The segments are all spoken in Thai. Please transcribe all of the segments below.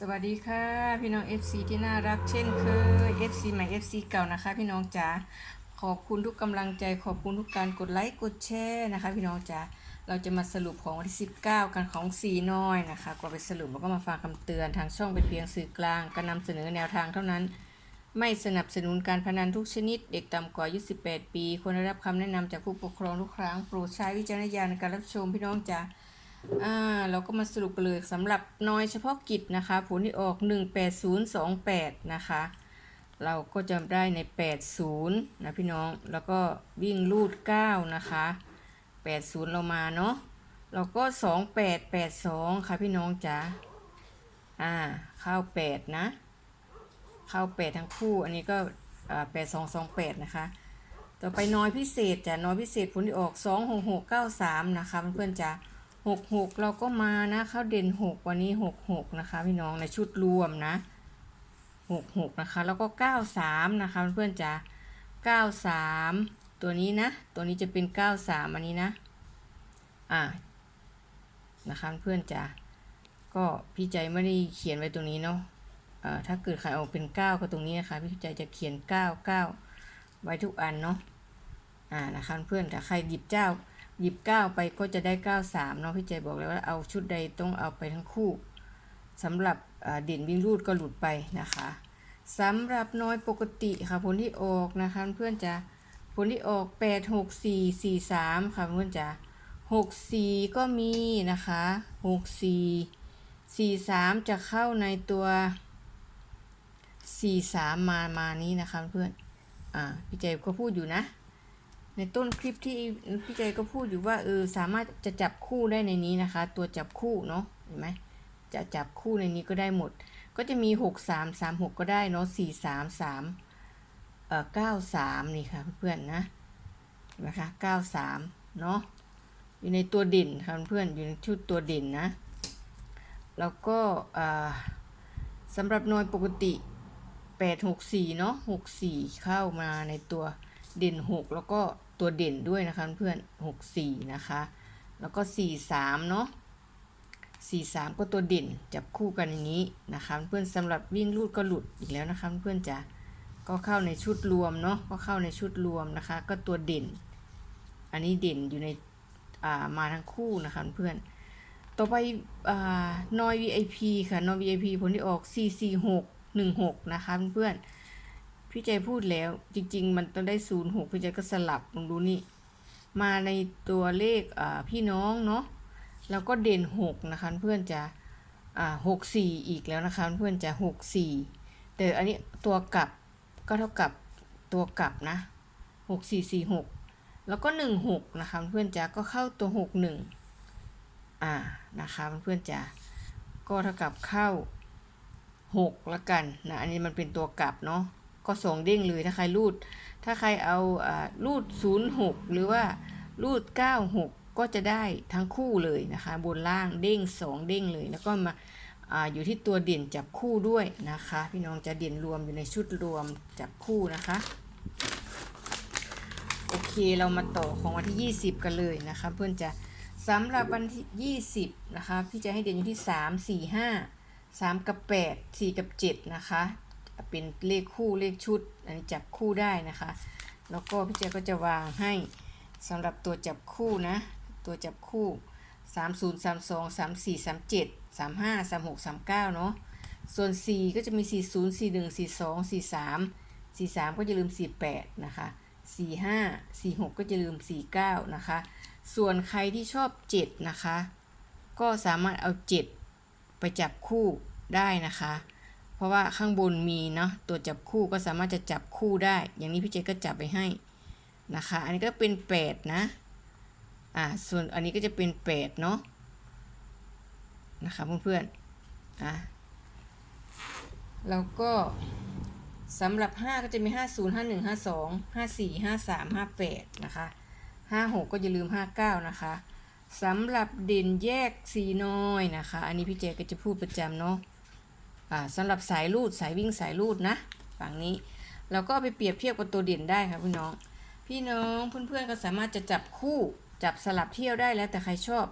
สวัสดีค่ะ พี่น้อง FC ที่น่ารักเช่นเคย FC ใหม่ FC เก่านะคะ พี่น้องจ๋าขอบคุณทุกกำลังใจขอบคุณทุกการกดไลค์กดแชร์นะคะ พี่น้องจ๋าเราจะมาสรุปของวันที่ 19 กันของสีน้อยนะคะก่อนไปสรุปเราก็มาฟังคำเตือนทางช่องเป็นเพียงสื่อกลางการนำเสนอแนวทางเท่านั้น ไม่สนับสนุนการพนันทุกชนิด เด็กต่ำกว่าอายุ18 ปี ควรได้รับคำแนะนำจากผู้ปกครองทุกครั้งโปรดใช้วิจารณญาณในการรับชมพี่น้องจ๋า อ่าเราก็มาสรุปกันเลยสำหรับน้อยเฉพาะกิจนะคะ ผลที่ออก 18028 นะคะ เราก็จะได้ใน 80 นะพี่น้องแล้วก็วิ่งลูด 9 นะคะ 80 เรามาเนาะแล้วก็ 2882 ค่ะพี่น้องจ๋าอ่าเข้า 8 นะ เข้า 8 ทั้งคู่ อันนี้ก็อ่า8228นะคะ ต่อไปน้อยพิเศษจ้ะน้อยพิเศษผลที่ออก26693นะคะเพื่อนๆจ้ะ หกหกเราก็มานะเข้าเด่นหกวันนี้หกหกนะคะ พี่น้องในชุดรวมนะหกหกนะคะ แล้วก็เก้าสามนะคะเพื่อนๆจ๋าเก้าสามตัวนี้นะ ตัวนี้จะเป็นเก้าสามอันนี้นะ อ่านะคะเพื่อนจ๋าก็พี่ใจไม่ได้เขียนไว้ตรงนี้เนาะอ่าถ้าเกิดใครเอาเป็นเก้าก็ตรงนี้นะคะพี่ใจจะเขียนเก้าเก้าไว้ทุกอันเนาะอ่านะคะเพื่อนแต่ใครหยิบเจ้า หยิบ9ไปก็จะได้93เนาะพี่ใจบอกเลยว่าเอาชุดใดต้องเอาไปทั้งคู่สำหรับเด่นวิ่งรูดก็หลุดไปนะคะสำหรับน้อยปกติค่ะผลที่ออกนะคะเพื่อนจะผลที่ออก8 6 4 4 3ค่ะเพื่อนจะ6 4ก็มีนะคะ6 4 4 3จะเข้าในตัว4 3มามานี้นะคะเพื่อนอ่าพี่ใจก็พูดอยู่นะ ในต้นคลิปที่พี่ใจก็พูดอยู่ว่าเออสามารถจะจับคู่ได้ในนี้นะคะ ตัวจับคู่เนาะเห็นไหมจะจับคู่ในนี้ก็ได้หมด ก็จะมี 6 3 3 6 ก็ได้เนาะ4 3 3เอ่อ9 3 นี่ค่ะเพื่อนๆนะเห็นไหมคะ9 3 เนาะอยู่ในตัวเด่นค่ะเพื่อนๆอยู่ในชุดตัวเด่นนะ แล้วก็อ่าสำหรับหน่วยปกติ 8 6 4 เนาะ6 4 เข้ามาในตัวเด่น 6 แล้วก็ ตัวเด่นด้วยนะคะเพื่อน6 4นะคะ แล้วก็ 4 3 เนาะ4 3 ก็ตัวเด่นจับคู่กันอย่างนี้นะคะเพื่อนสำหรับวิ่งลูดก็หลุดอีกแล้วนะคะเพื่อนจะก็เข้าในชุดรวมเนาะก็เข้าในชุดรวมนะคะ ก็ตัวเด่น อันนี้เด่นอยู่ในามาทั้งคู่นะคะเพื่อนต่อไปอนอย VIP ค่ะนอย VIP ผลที่ออก 44616 นะคะเพื่อนๆ พี่ใจพูดแล้ว จริง ๆ มันต้องได้06พี่ใจก็สลับลองดูนี่ มาในตัวเลขพี่น้องเนาะแล้วก็เด่น6นะคะเพื่อนจะอ่า64อีกแล้วนะคะเพื่อนจะ64แต่อันนี้ตัวกลับก็เท่ากับตัวกลับนะ6446แล้วก็16นะคะเพื่อนจะก็เข้าตัว61อ่านะคะเพื่อนจ๋าก็เท่ากับเข้า6ละกันนะอันนี้มันเป็นตัวกลับเนาะ ก็สองเด้งเลยถ้าใครรูด ถ้าใครเอารูด 06 หรือว่ารูด 96 ก็จะได้ทั้งคู่เลยนะคะ บนล่างเด้ง 2 เด้งเลย แล้วก็มาอาอยู่ที่ตัวเด่นจับคู่ด้วยนะคะ พี่น้องจะเด่นรวมอยู่ในชุดรวมจับคู่นะคะโอเคเรามาต่อของวันที่ 20 กันเลยนะคะ เพื่อนจะสำหรับวันที่ 20 นะคะ พี่จะให้เด่นอยู่ที่ 3 4 5 3 กับ 8 4 กับ 7 นะคะ เป็นเลขคู่เลขชุด อันนี้จับคู่ได้นะคะ แล้วก็พี่เจก็จะวางให้สำหรับตัวจับคู่นะ ตัวจับคู่ 3 0 3 2 3 4 3 7 3 5 3 6 3 9 เนาะ ส่วน 4 ก็จะมี 4 0 4 1 4 2 4 3 4 3 ก็จะลืม 48 นะคะ 4 5 4 6 ก็จะลืม 49 นะคะ ส่วนใครที่ชอบ 7 นะคะ ก็สามารถเอา 7 ไปจับคู่ได้นะคะ เพราะว่าข้างบนมีเนาะตัวจับคู่ก็สามารถจะจับคู่ได้ อย่างนี้พี่เจก็จับไปให้นะคะ อันนี้ก็เป็น8นะอ่าส่วนอันนี้ก็จะเป็น8เนาะนะคะเพื่อนๆอะแล้วก็สำหรับ 5 ก็จะมี 50 51 52 54 53 58 นะคะ 56 ก็อย่าลืม 59 นะคะสำหรับเด่นแยกสีน้อยนะคะ อันนี้พี่เจก็จะพูดประจำเนาะ อ่าสำหรับสายรูดสายวิ่งสายรูดนะฝั่งนี้เราก็ไปเปรียบเทียบกับตัวเด่นได้ค่ะพี่น้อง พี่น้องเพื่อนๆก็สามารถจะจับคู่จับสลับเที่ยวได้แล้วแต่ใครชอบ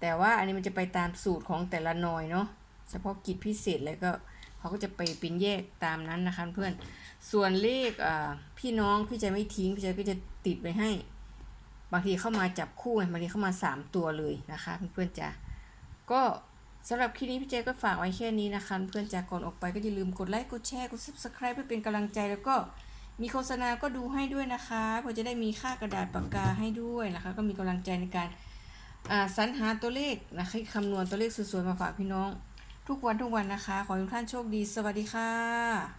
แต่ว่าอันนี้มันจะไปตามสูตรของแต่ละหน่อยเนาะเฉพาะกิจพิเศษแล้วก็เขาก็จะไปเป็นแยกตามนั้นนะคะเพื่อนส่วนเลขพี่น้องพี่ใจไม่ทิ้งพี่ใจก็จะติดไว้ให้ บางทีเข้ามาจับคู่ไงบางทีเข้ามาสามตัวเลยนะคะเพื่อนๆจ้ะก็ สำหรับคลิปนี้พี่เจก็ฝากไว้แค่นี้นะคะ เพื่อนๆจ้ะก่อนออกไปก็อย่าลืมกดไลค์กดแชร์กด subscribe เพื่อเป็นกำลังใจแล้วก็มีโฆษณาก็ดูให้ด้วยนะคะเพื่อจะได้มีค่ากระดาษปากกาให้ด้วยนะคะ ก็มีกำลังใจในการสรรหาตัวเลขนะคะคำนวณตัวเลขสวยๆมาฝากพี่น้อง ทุกวันทุกวันนะคะ ขอทุกท่านโชคดี สวัสดีค่ะ